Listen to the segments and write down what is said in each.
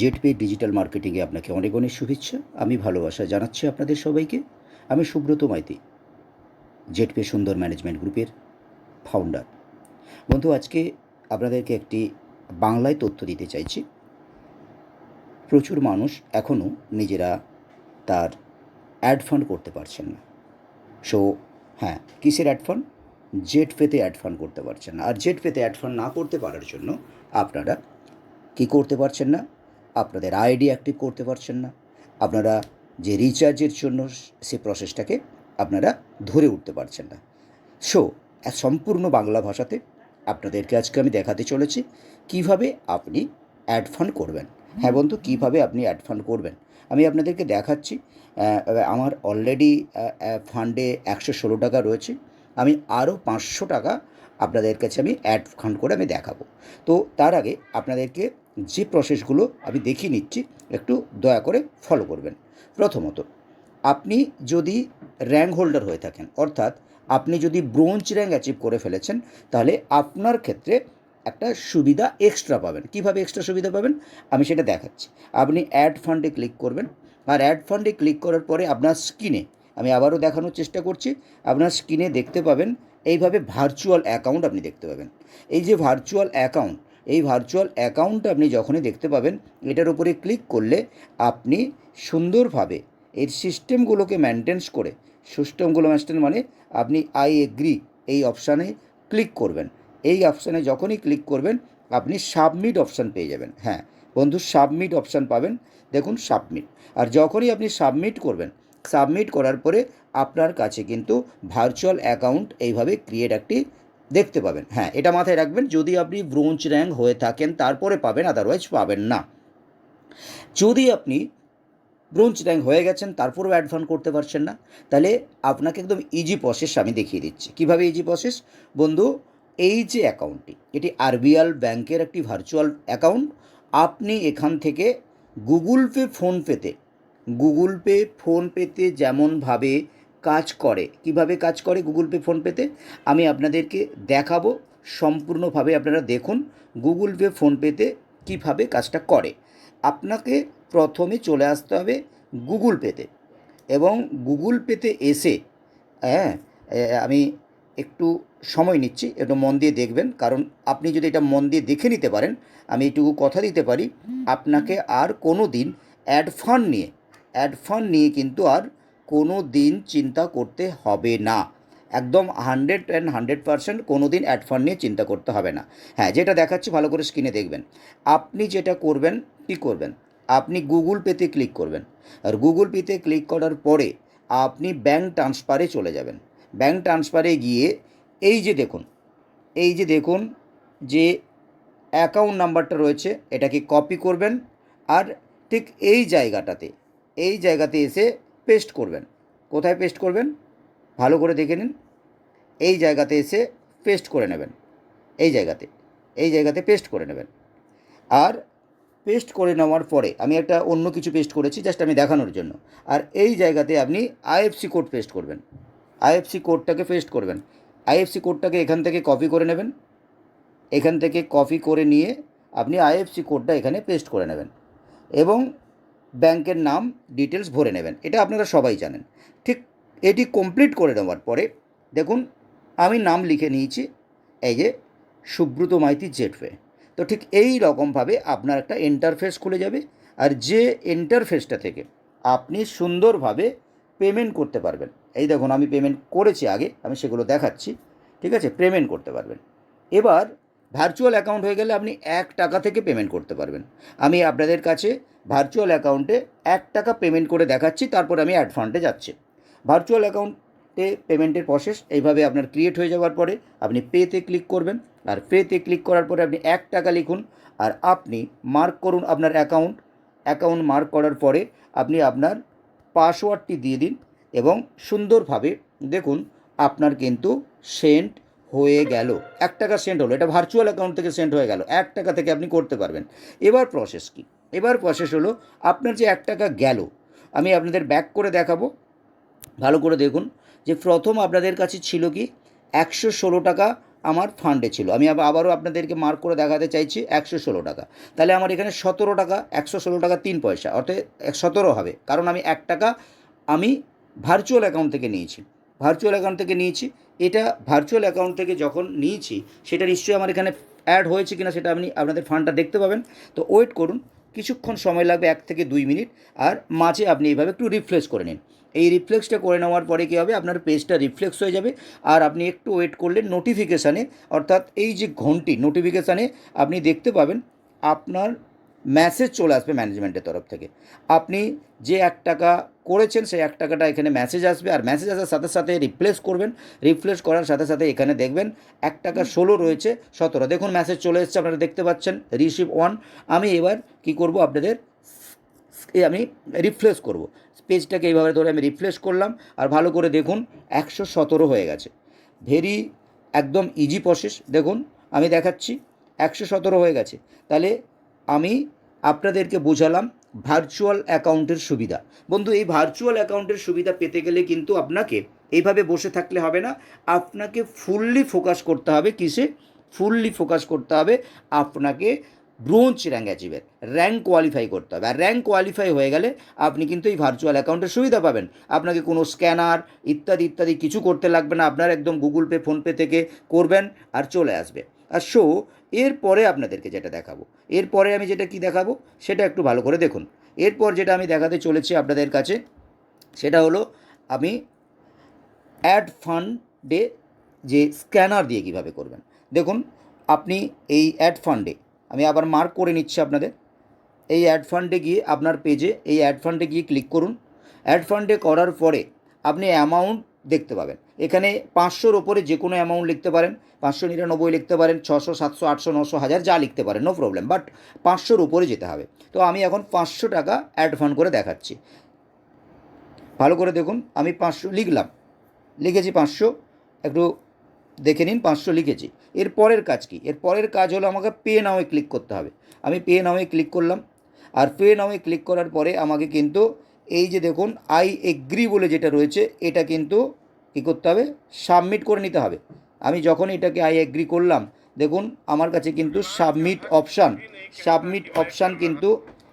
জেটপে digital মার্কেটিংয়ে আপনাকে অনেক অনেক শুভেচ্ছা। আমি ভালোবাসা জানাচ্ছি আপনাদের সবাইকে। আমি সুব্রত মাইতি জেটপে সুন্দর ম্যানেজমেন্ট গ্রুপের ফাউন্ডার বন্ধু, আজকে আপনাদেরকে একটি বাংলায় তথ্য দিতে চাইছি। প্রচুর মানুষ এখনও নিজেরা তার অ্যাড ফান্ড করতে পারছেন না। সো হ্যাঁ কিসের অ্যাড ফান্ড জেট পেতে অ্যাড ফান্ড করতে পারছেন না। আর জেট পেতে অ্যাড ফান্ড না করতে পারার জন্য আপনারা কি করতে পারছেন না? আপনাদের আইডি অ্যাক্টিভ করতে পারছেন না। আপনারা যে রিচার্জের জন্য সে প্রসেসটাকে আপনারা ধরে উঠতে পারছেন না। সো সম্পূর্ণ বাংলা ভাষাতে আপনাদেরকে আজকে আমি দেখাতে চলেছি কীভাবে আপনি অ্যাড ফান্ড করবেন। হ্যাঁ বন্ধু, কীভাবে আপনি অ্যাড ফান্ড করবেন? আমি আপনাদেরকে দেখাচ্ছি আমার অলরেডি ফান্ডে একশো ষোলো টাকা রয়েছে। আমি আরও পাঁচশো টাকা আপনাদের কাছে আমি অ্যাড ফান্ড করে আমি দেখাবো। তো তার আগে আপনাদেরকে যে প্রসেসগুলো আমি দেখিয়ে নিচ্ছি, একটু দয়া করে ফলো করবেন। প্রথমত, আপনি যদি র্যাঙ্ক হোল্ডার হয়ে থাকেন, অর্থাৎ আপনি যদি ব্রোঞ্জ র্যাঙ্ক অ্যাচিভ করে ফেলেছেন, তাহলে আপনার ক্ষেত্রে একটা সুবিধা এক্সট্রা পাবেন। কীভাবে এক্সট্রা সুবিধা পাবেন? আমি সেটা দেখাচ্ছি। আপনি অ্যাড ফান্ডে ক্লিক করবেন। আর অ্যাড ফান্ডে ক্লিক করার পরে আপনার স্ক্রিনে আমি আবারও দেখানোর চেষ্টা করছি, আপনার স্ক্রিনে দেখতে পাবেন, এইভাবে ভার্চুয়াল অ্যাকাউন্ট আপনি দেখতে পাবেন। এই যে ভার্চুয়াল অ্যাকাউন্ট এই ভার্চুয়াল অ্যাকাউন্ট আপনি যখনই দেখতে পাবেন, এটার উপরে ক্লিক করলে আপনি সুন্দরভাবে এর সিস্টেমগুলোকে মেনটেন্স করে সিস্টেমগুলো মেনটেন মানে আপনি আই এগ্রি এই অপশানে ক্লিক করবেন। এই অপশানে যখনই ক্লিক করবেন, আপনি সাবমিট অপশান পেয়ে যাবেন। হ্যাঁ বন্ধু সাবমিট অপশান পাবেন। দেখুন সাবমিট আর যখনই আপনি সাবমিট করবেন সাবমিট করার পরে আপনার কাছে কিন্তু ভার্চুয়াল অ্যাকাউন্ট এইভাবে ক্রিয়েট একটি দেখতে পাবেন। হ্যাঁ এটা মাথায় রাখবেন, যদি আপনি ব্রোঞ্জ র্যাঙ্ক হয়ে থাকেন, তারপরে পাবেন আদারওয়াইজ পাবেন না। যদি আপনি ব্রোঞ্জ র্যাঙ্ক হয়ে গেছেন, তারপরেও অ্যাডভান্স করতে পারছেন না, তাহলে আপনাকে একদম ইজি প্রসেস আমি দেখিয়ে দিচ্ছি। কীভাবে ইজি প্রসেস বন্ধু, এই যে অ্যাকাউন্টটি এটি আরবিএল ব্যাংকের একটি ভার্চুয়াল অ্যাকাউন্ট আপনি এখান থেকে গুগল পে ফোনপেতে গুগল পে ফোনপেতে যেমনভাবে কাজ করে। কীভাবে কাজ করে গুগল পে ফোনপেতে আমি আপনাদেরকে দেখাবো সম্পূর্ণভাবে আপনারা দেখুন গুগল পে ফোনপেতে কীভাবে কাজটা করে। আপনাকে প্রথমে চলে আসতে হবে গুগল পেতে এবং গুগল পেতে এসে হ্যাঁ আমি একটু সময় নিচ্ছি, একটু মন দিয়ে দেখবেন। কারণ আপনি যদি এটা মন দিয়ে দেখে নিতে পারেন, আমি এইটুকু কথা দিতে পারি, আপনাকে আর কোনো দিন অ্যাড ফান্ড নিয়ে অ্যাড ফান্ড নিয়ে কিন্তু আর কোনো দিন চিন্তা করতে হবে না। একদম হান্ড্রেড অ্যান্ড হান্ড্রেড পারসেন্ট কোনো দিন অ্যাড ফান্ড নিয়ে চিন্তা করতে হবে না। হ্যাঁ যেটা দেখাচ্ছি ভালো করে স্ক্রিনে দেখবেন। আপনি যেটা করবেন, কী করবেন? আপনি গুগল পেতে ক্লিক করবেন। আর গুগল পেতে ক্লিক করার পরে আপনি ব্যাঙ্ক ট্রান্সফারে চলে যাবেন। ব্যাঙ্ক ট্রান্সফারে গিয়ে এই যে দেখুন, এই যে দেখুন যে অ্যাকাউন্ট নাম্বারটা রয়েছে, এটাকে কপি করবেন। আর ঠিক এই জায়গাটাতে, এই জায়গাতে এসে পেস্ট করবেন। কোথায় পেস্ট করবেন? ভালো করে দেখে নিন। এই জায়গাতে এসে পেস্ট করে নেবেন। এই জায়গাতে। এই জায়গাতে পেস্ট করে নেবেন। আর পেস্ট করে নেওয়ার পরে আমি একটা অন্য কিছু পেস্ট করেছি, জাস্ট আমি দেখানোর জন্য। আর এই জায়গাতে আপনি আইএফসি কোড পেস্ট করবেন। আইএফসি কোডটাকে পেস্ট করবেন। আইএফসি কোডটাকে এখান থেকে কপি করে নেবেন। এখান থেকে কপি করে নিয়ে আপনি আইএফসি কোডটা এখানে পেস্ট করে নেবেন। এবং ব্যাংকের নাম ডিটেলস ভরে নেবেন। এটা আপনারা সবাই জানেন। ঠিক এটি কমপ্লিট করে নেওয়ার পরে, দেখুন, আমি নাম লিখে নিয়েছি, এই যে, সুব্রত মাইতি জেটওয়ে। তো ঠিক এই রকমভাবে আপনার একটা ইন্টারফেস খুলে যাবে, আর যে ইন্টারফেসটা থেকে আপনি সুন্দরভাবে পেমেন্ট করতে পারবেন, এই দেখুন, আমি পেমেন্ট করেছি আগে, আমি সেগুলো দেখাচ্ছি, ঠিক আছে পেমেন্ট করতে পারবেন। এবার ভার্চুয়াল অ্যাকাউন্ট হয়ে গেলে আপনি এক টাকা থেকে পেমেন্ট করতে পারবেন। আমি আপনাদের কাছে ভার্চুয়াল অ্যাকাউন্টে এক টাকা পেমেন্ট করে দেখাচ্ছি, তারপর আমি অ্যাড ফান্ডে যাচ্ছি। ভার্চুয়াল অ্যাকাউন্টে পেমেন্টের প্রসেস এইভাবে আপনার ক্রিয়েট হয়ে যাওয়ার পরে আপনি পেতে ক্লিক করবেন, আর পেতে ক্লিক করার পরে আপনি এক টাকা লিখুন, আর আপনি মার্ক করুন আপনার অ্যাকাউন্ট অ্যাকাউন্ট মার্ক করার পরে আপনি আপনার পাসওয়ার্ডটি দিয়ে দিন এবং সুন্দরভাবে দেখুন আপনার কিন্তু সেন্ট হয়ে গেল। এক টাকা সেন্ট হলো, এটা ভার্চুয়াল অ্যাকাউন্ট থেকে সেন্ট হয়ে গেল, এক টাকা থেকে আপনি করতে পারবেন। এবার প্রসেস কি? এবার প্রসেস হলো, আপনার যে এক টাকা গেল, আমি আপনাদের ব্যাক করে দেখাবো। ভালো করে দেখুন যে প্রথম আপনাদের কাছে ছিল কি, একশো ষোলো টাকা আমার ফান্ডে ছিল। আমি আবার, আবারও আপনাদেরকে মার্ক করে দেখাতে চাইছি, একশো ষোলো টাকা। তাহলে আমার এখানে সতেরো টাকা, একশো ষোলো টাকা তিন পয়সা, অর্থাৎ সতেরো হবে। কারণ আমি এক টাকা, আমি ভার্চুয়াল অ্যাকাউন্ট থেকে নিয়েছি। ভার্চুয়াল অ্যাকাউন্ট থেকে নিয়েছি, এটা ভার্চুয়াল অ্যাকাউন্ট থেকে যখন নিয়েছি, সেটা নিশ্চয়ই আমার এখানে অ্যাড হয়েছে কিনা সেটা আপনি, আপনাদের ফান্ডটা দেখতে পাবেন। তো ওয়েট করুন কিছুক্ষণ সময় লাগবে এক থেকে দুই মিনিট, আর মাঝে আপনি এইভাবে একটু রিফ্রেশ করে নিন। এই রিফ্লেক্সটা করে নেওয়ার পরে কী হবে? আপনার পেজটা রিফ্লেক্স হয়ে যাবে, আর আপনি একটু ওয়েট করলে নোটিফিকেশানে অর্থাৎ এই যে ঘন্টি নোটিফিকেশানে আপনি দেখতে পাবেন আপনার মেসেজ চলে আসবে ম্যানেজমেন্টের তরফ থেকে। আপনি যে এক টাকা করেছেন সেই এক টাকাটা এখানে মেসেজ আসবে আর মেসেজ আসার সাথে সাথে রিপ্লেস করবেন। রিপ্লেস করার সাথে সাথে এখানে দেখবেন এক টাকা ষোলো রয়েছে সতেরো। দেখুন মেসেজ চলে এসেছে আপনারা দেখতে পাচ্ছেন রিসিভ ওয়ান আমি এবার কি করব আপনাদের? আমি রিফ্রেশ করব। পেজটাকে এইভাবে ধরে আমি রিফ্রেশ করলাম আর ভালো করে দেখুন একশো সতেরো হয়ে গেছে। ভেরি একদম ইজি প্রসেস দেখুন আমি দেখাচ্ছি একশো সতেরো হয়ে গেছে। তাহলে আমি আপনাদেরকে বোঝালাম ভার্চুয়াল অ্যাকাউন্টের সুবিধা। বন্ধু, এই ভার্চুয়াল অ্যাকাউন্টের সুবিধা পেতে গেলে কিন্তু আপনাকে এইভাবে বসে থাকলে হবে না। আপনাকে ফুললি ফোকাস করতে হবে কিসে? ফুললি ফোকাস করতে হবে আপনাকে ব্রোঞ্জ র্যাঙ্ক অ্যাচিভের র্যাঙ্ক কোয়ালিফাই করতে হবে। আর র্যাঙ্ক কোয়ালিফাই হয়ে গেলে আপনি কিন্তু এই ভার্চুয়াল অ্যাকাউন্টের সুবিধা পাবেন। আপনাকে কোনো স্ক্যানার ইত্যাদি ইত্যাদি কিছু করতে লাগবে না। আপনার একদম গুগল পে ফোনপে থেকে করবেন আর চলে আসবে। আর শো এরপরে আপনাদেরকে যেটা দেখাবো। এরপরে আমি যেটা কি দেখাবো, সেটা একটু ভালো করে দেখুন। এরপর যেটা আমি দেখাতে চলেছি আপনাদের কাছে, সেটা হলো আমি অ্যাড ফান্ডে যে স্ক্যানার দিয়ে কীভাবে করবেন। দেখুন, আপনি এই অ্যাড ফান্ডে আমি আবার মার্ক করে নিচ্ছি আপনাদের। এই অ্যাড ফান্ডে গিয়ে আপনার পেজে এই অ্যাড ফান্ডে গিয়ে ক্লিক করুন। অ্যাড ফান্ডে করার পরে আপনি অ্যামাউন্ট দেখতে পাবেন। এখানে পাঁচশোর ওপরে যে কোনো অ্যামাউন্ট লিখতে পারেন, পাঁচশো নিরানব্বই লিখতে পারেন, ছশো, সাতশো, আটশো, নশো, হাজার যা লিখতে পারেন নো প্রবলেম বাট পাঁচশোর উপরে যেতে হবে। তো আমি এখন পাঁচশো টাকা অ্যাড ফান্ড করে দেখাচ্ছি। ভালো করে দেখুন, আমি পাঁচশো লিখলাম, লিখেছি পাঁচশো, একটু দেখে নিন, পাঁচশো লিখেছি। এর পরের কাজ কি? এর পরের কাজ হলো আমাকে পে নাওয়ে ক্লিক করতে হবে। আমি পে নাওয়ে ক্লিক করলাম, আর পে নাওয়ে ক্লিক করার পরে আমাকে কিন্তু এই যে দেখুন আই এগ্রি বলে যেটা রয়েছে, এটা কিন্তু কী করতে হবে? সাবমিট করে নিতে হবে। আমি যখন এটাকে আই এগ্রি করলাম, দেখুন আমার কাছে কিন্তু সাবমিট অপশান সাবমিট অপশান কিন্তু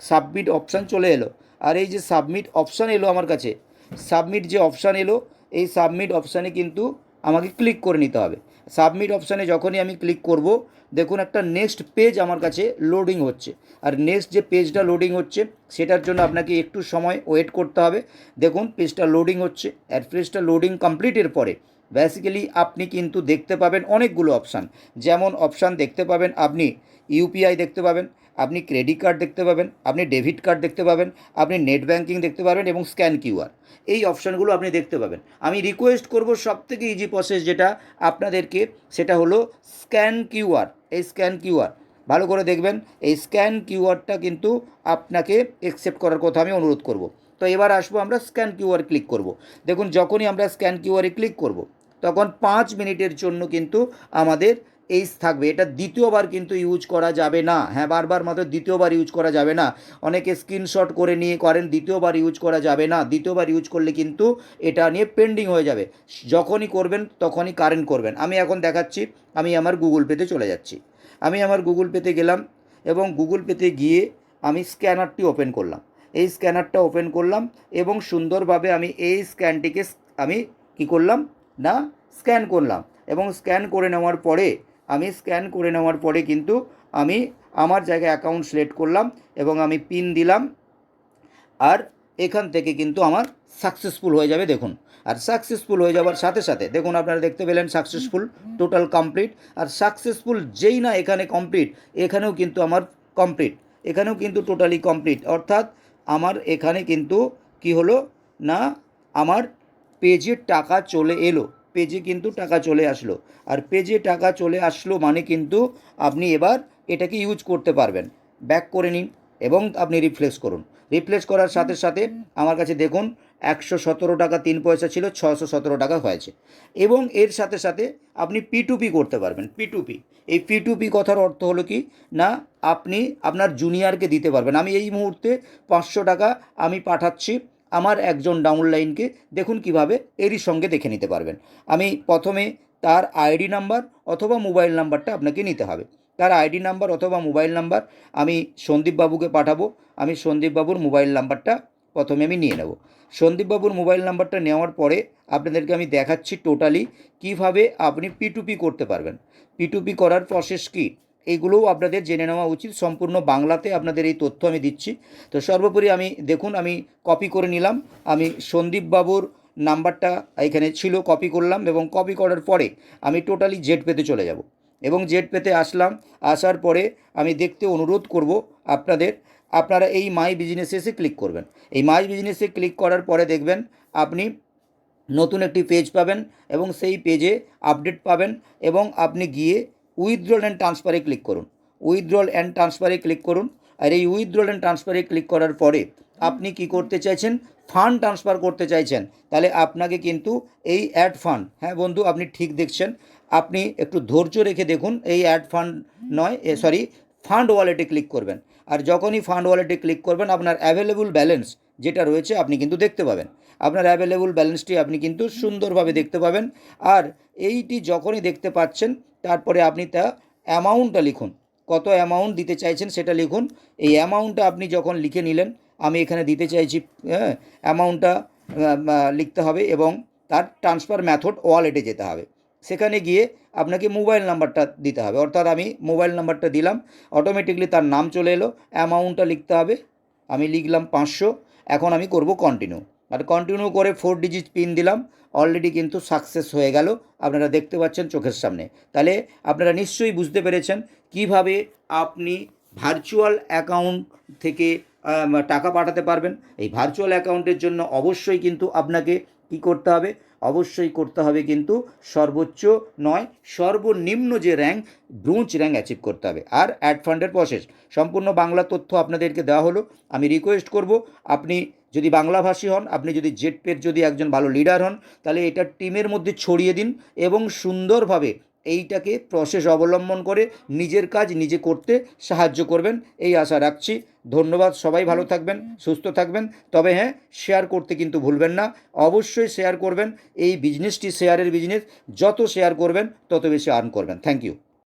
সাবমিট অপশান চলে এলো। আর এই যে সাবমিট অপশান এলো আমার কাছে সাবমিট যে অপশান এলো, এই সাবমিট অপশানে কিন্তু আমাকে ক্লিক করে নিতে হবে। সাবমিট অপশানে যখনই আমি ক্লিক করব দেখুন একটা নেক্সট পেজ আমার কাছে লোডিং হচ্ছে। আর নেক্সট যে পেজটা লোডিং হচ্ছে, সেটার জন্য আপনাকে একটু সময় ওয়েট করতে হবে। দেখুন পেজটা লোডিং হচ্ছে, আর পেজটা লোডিং কমপ্লিটের পরে বেসিক্যালি আপনি কিন্তু দেখতে পাবেন অনেকগুলো অপশান যেমন অপশান দেখতে পাবেন আপনি ইউপিআই দেখতে পাবেন, আপনি ক্রেডিট কার্ড দেখতে পাবেন, আপনি ডেবিট কার্ড দেখতে পাবেন, আপনি নেট ব্যাঙ্কিং দেখতে পাবেন এবং স্ক্যান কিউআর। এই অপশানগুলো আপনি দেখতে পাবেন। আমি রিকোয়েস্ট করব সব থেকে ইজি প্রসেস যেটা আপনাদেরকে, সেটা হলো স্ক্যান কিউআর। এই স্ক্যান কিউআর, ভালো করে দেখবেন, এই স্ক্যান কিউআরটা কিন্তু আপনাকে অ্যাকসেপ্ট করার কথা আমি অনুরোধ করব। তো এবার আসব আমরা স্ক্যান কিউআর ক্লিক করব। দেখুন, যখনই আমরা স্ক্যান কিউআরে ক্লিক করব, তখন পাঁচ মিনিটের জন্য কিন্তু আমাদের এইস থাকবে। এটা দ্বিতীয়বার কিন্তু ইউজ করা যাবে না। হ্যাঁ বারবার মাত্র দ্বিতীয়বার ইউজ করা যাবে না। অনেকে স্ক্রিনশট করে নিয়ে করেন, দ্বিতীয়বার ইউজ করা যাবে না। দ্বিতীয়বার ইউজ করলে কিন্তু এটা নিয়ে পেন্ডিং হয়ে যাবে। যখনই করবেন, তখনই কারেন্ট করবেন। আমি এখন দেখাচ্ছি, আমি আমার গুগল পেতে চলে যাচ্ছি। আমি আমার গুগল পেতে গেলাম এবং গুগল পেতে গিয়ে আমি স্ক্যানারটি ওপেন করলাম। এই স্ক্যানারটা ওপেন করলাম এবং সুন্দরভাবে আমি এই স্ক্যানটিকে আমি কি করলাম? না স্ক্যান করলাম। এবং স্ক্যান করে নেওয়ার পরে আমি স্ক্যান করে নেওয়ার পরে কিন্তু আমি আমার জায়গায় অ্যাকাউন্ট সিলেক্ট করলাম এবং আমি পিন দিলাম। আর এখান থেকে কিন্তু আমার সাকসেসফুল হয়ে যাবে, দেখুন। আর সাকসেসফুল হয়ে যাওয়ার সাথে সাথে, দেখুন আপনারা দেখতে পেলেন সাকসেসফুল টোটাল কমপ্লিট আর সাকসেসফুল যেই না এখানে কমপ্লিট এখানেও কিন্তু আমার কমপ্লিট এখানেও কিন্তু টোটালি কমপ্লিট অর্থাৎ আমার এখানে কিন্তু কি হলো? না, আমার পেজে টাকা চলে এলো। পেজে কিন্তু টাকা চলে আসলো। আর পেজে টাকা চলে আসলো মানে কিন্তু আপনি এবার এটাকে ইউজ করতে পারবেন। ব্যাক করে নিন এবং আপনি রিপ্লেস করুন। রিপ্লেস করার সাথে সাথে আমার কাছে দেখুন, একশো সতেরো টাকা তিন পয়সা ছিল ছশো সতেরো টাকা হয়েছে। এবং এর সাথে সাথে আপনি পি টু পি করতে পারবেন পি টু পি এই পি টু পি কথার অর্থ হলো কি? না, আপনি আপনার জুনিয়রকে দিতে পারবেন। আমি এই মুহূর্তে পাঁচশো টাকা আমি পাঠাচ্ছি আমার একজন ডাউনলাইনকে দেখুন কীভাবে এরই সঙ্গে দেখে নিতে পারবেন। আমি প্রথমে তার আইডি নাম্বার অথবা মোবাইল নাম্বারটা আপনাকে নিতে হবে। তার আইডি নাম্বার অথবা মোবাইল নাম্বার আমি সন্দীপবাবুকে পাঠাবো। আমি সন্দীপবাবুর মোবাইল নাম্বারটা প্রথমে আমি নিয়ে নেব। সন্দীপবাবুর মোবাইল নাম্বারটা নেওয়ার পরে আপনাদেরকে আমি দেখাচ্ছি টোটালি কীভাবে আপনি পি করতে পারবেন। পিটুপি করার প্রসেস কী? এইগুলোও আপনাদের জেনে নেওয়া উচিত। সম্পূর্ণ বাংলাতে আপনাদের এই তথ্য আমি দিচ্ছি। তো সর্বোপরি আমি, দেখুন, আমি কপি করে নিলাম। আমি সন্দীপবাবুর নাম্বারটা এখানে ছিল কপি করলাম এবং কপি করার পরে আমি টোটালি জেট পেতে চলে যাব। এবং জেট পেতে আসলাম, আসার পরে আমি দেখতে অনুরোধ করব আপনাদের, আপনারা এই মাই বিজনেসে এসে ক্লিক করবেন। এই মাই বিজনেসে ক্লিক করার পরে দেখবেন আপনি নতুন একটি পেজ পাবেন এবং সেই পেজে আপডেট পাবেন এবং আপনি গিয়ে উইথড্রল অ্যান্ড ট্রান্সফারে ক্লিক করুন। উইথড্রল অ্যান্ড ট্রান্সফারে ক্লিক করুন। আর এই উইথড্রল অ্যান্ড ট্রান্সফারে ক্লিক করার পরে আপনি কি করতে চাইছেন? ফান্ড ট্রান্সফার করতে চাইছেন। তাহলে আপনাকে কিন্তু এই অ্যাড ফান্ড হ্যাঁ বন্ধু, আপনি ঠিক দেখছেন। আপনি একটু ধৈর্য রেখে দেখুন, এই অ্যাড ফান্ড নয় সরি ফান্ড ওয়ালেটে ক্লিক করবেন। আর যখনই ফান্ড ওয়ালেটে ক্লিক করবেন, আপনার অ্যাভেলেবল ব্যালেন্স যেটা রয়েছে, আপনি কিন্তু দেখতে পাবেন। আপনার অ্যাভেলেবল ব্যালেন্সটি আপনি কিন্তু সুন্দরভাবে দেখতে পাবেন। আর এইটি যখনই দেখতে পাচ্ছেন তারপরে আপনি তা অ্যামাউন্টটা লিখুন। কত অ্যামাউন্ট দিতে চাইছেন সেটা লিখুন। এই অ্যামাউন্টটা আপনি যখন লিখে নিলেন, আমি এখানে দিতে চাইছি হ্যাঁ অ্যামাউন্টটা লিখতে হবে এবং তার ট্রান্সফার মেথড ওয়ালেটে যেতে হবে। সেখানে গিয়ে আপনাকে মোবাইল নাম্বারটা দিতে হবে। অর্থাৎ আমি মোবাইল নাম্বারটা দিলাম, অটোমেটিকলি তার নাম চলে এলো, অ্যামাউন্টটা লিখতে হবে। আমি লিখলাম পাঁচশো, এখন আমি করব কন্টিনিউ। আর কন্টিনিউ করে ফোর ডিজিট পিন দিলাম অলরেডি কিন্তু সাকসেস হয়ে গেল। আপনারা দেখতে পাচ্ছেন চোখের সামনে। তাহলে আপনারা নিশ্চয়ই বুঝতে পেরেছেন কীভাবে আপনি ভার্চুয়াল অ্যাকাউন্ট থেকে টাকা পাঠাতে পারবেন। এই ভার্চুয়াল অ্যাকাউন্টের জন্য অবশ্যই কিন্তু আপনাকে কি করতে হবে? অবশ্যই করতে হবে কিন্তু সর্বোচ্চ নয়, সর্বনিম্ন যে র্যাঙ্ক ব্রোঞ্জ র্যাঙ্ক অ্যাচিভ করতে হবে। আর অ্যাড ফান্ডের প্রসেস সম্পূর্ণ বাংলা তথ্য আপনাদেরকে দেওয়া হলো। আমি রিকোয়েস্ট করব আপনি যদি বাংলাভাষী হন, আপনি যদি জেটপের যদি একজন ভালো লিডার হন, তাহলে এটা টিমের মধ্যে ছড়িয়ে দিন এবং সুন্দরভাবে এইটাকে প্রসেস অবলম্বন করে নিজের কাজ নিজে করতে সাহায্য করবেন। এই আশা রাখছি। ধন্যবাদ, সবাই ভালো থাকবেন, সুস্থ থাকবেন। তবে হ্যাঁ শেয়ার করতে কিন্তু ভুলবেন না। অবশ্যই শেয়ার করবেন। এই বিজনেসটি শেয়ারের বিজনেস যত শেয়ার করবেন, তত বেশি আর্ন করবেন। Thank you